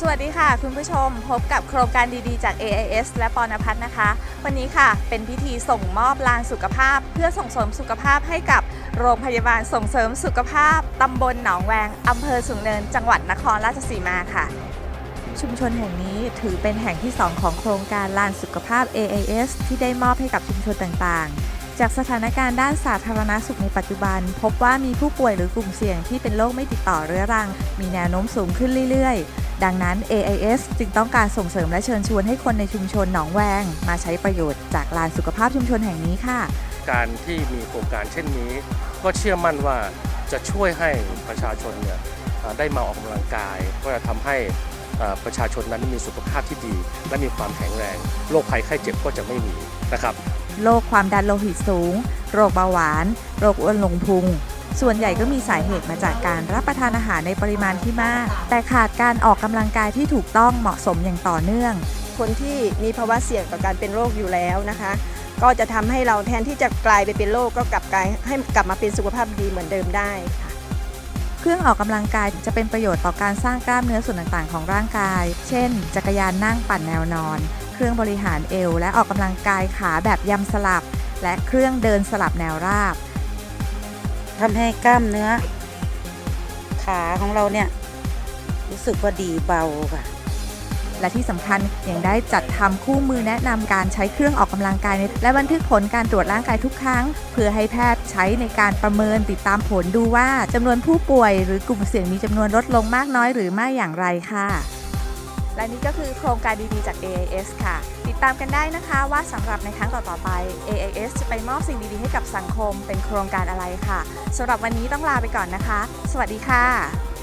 สวัสดีค่ะ คุณผู้ชมพบกับโครงการดีๆ จาก AIS และปอนพัฒน์นะคะ วันนี้ค่ะเป็นพิธีส่งมอบลานสุขภาพ เพื่อส่งเสริมสุขภาพให้กับโรงพยาบาลส่งเสริมสุขภาพตำบลหนองแวงอำเภอสูงเนิน จังหวัดนครราชสีมาค่ะ ชุมชนแห่งนี้ถือเป็นแห่งที่ 2 ของโครงการลานสุขภาพ AIS ที่ได้มอบให้กับชุมชนต่างๆจากสถานการณ์ด้านสาธารณสุขในปัจจุบัน พบว่ามีผู้ป่วยหรือกลุ่มเสี่ยงที่เป็นโรคไม่ติดต่อเรื้อรัง มีแนวโน้มสูงขึ้นเรื่อยๆ ดังนั้น AIS จึงต้องการส่งเสริมและเชิญชวนให้คนในชุมชนหนองแวง มาใช้ประโยชน์จากลานสุขภาพชุมชนแห่งนี้ค่ะ การที่มีโครงการเช่นนี้ ก็เชื่อมั่นว่าจะช่วยให้ประชาชนเนี่ยอ่าได้มาออกกำลังกาย ก็จะทำให้อ่าประชาชนนั้นมีสุขภาพที่ดี และมีความแข็งแรงโรคภัยไข้เจ็บก็จะไม่มีนะครับโรคความดันโลหิตสูง โรคเบาหวาน โรคอ้วนลงพุง ส่วนใหญ่ก็มีสาเหตุมาจากการรับประทานอาหารในปริมาณที่มาก แต่ขาดการออกกำลังกายที่ถูกต้องเหมาะสมอย่างต่อเนื่อง คนที่มีภาวะเสี่ยงต่อการเป็นโรคอยู่แล้วนะคะ ก็จะทำให้เราแทนที่จะกลายไปเป็นโรคก็กลับกลายให้กลับมาเป็นสุขภาพดีเหมือนเดิมได้ค่ะเครื่องออกกำลังกายจะเป็นประโยชน์ต่อการสร้างกล้ามเนื้อส่วนต่างๆ ของร่างกาย เช่น จักรยานนั่งปั่นแนวนอน เครื่องบริหารเอว และออกกำลังกายขาแบบยำสลับ และเครื่องเดินสลับแนวราบ ทำให้กล้ามเนื้อ ขาของเราเนี่ย รู้สึกว่าดีเบาค่ะ และที่สำคัญยังได้จัดทำคู่มือแนะนำการใช้เครื่องออกกำลังกายในและบันทึกผลการตรวจร่างกายทุกครั้ง เพื่อให้แพทย์ใช้ในการประเมินติดตามผลดูว่าจำนวนผู้ป่วย หรือกลุ่มเสี่ยงมีจำนวนลดลงมากน้อยหรือไม่อย่างไรค่ะ และนี่ก็คือโครงการดีๆจาก AIS ค่ะติด ตามกันได้นะคะว่าสำหรับในครั้งต่อๆไป AIS จะไปมอบสิ่งดีๆให้กับสังคมเป็นโครงการอะไรค่ะสำหรับวันนี้ต้องลาไปก่อนนะคะ สวัสดีค่ะ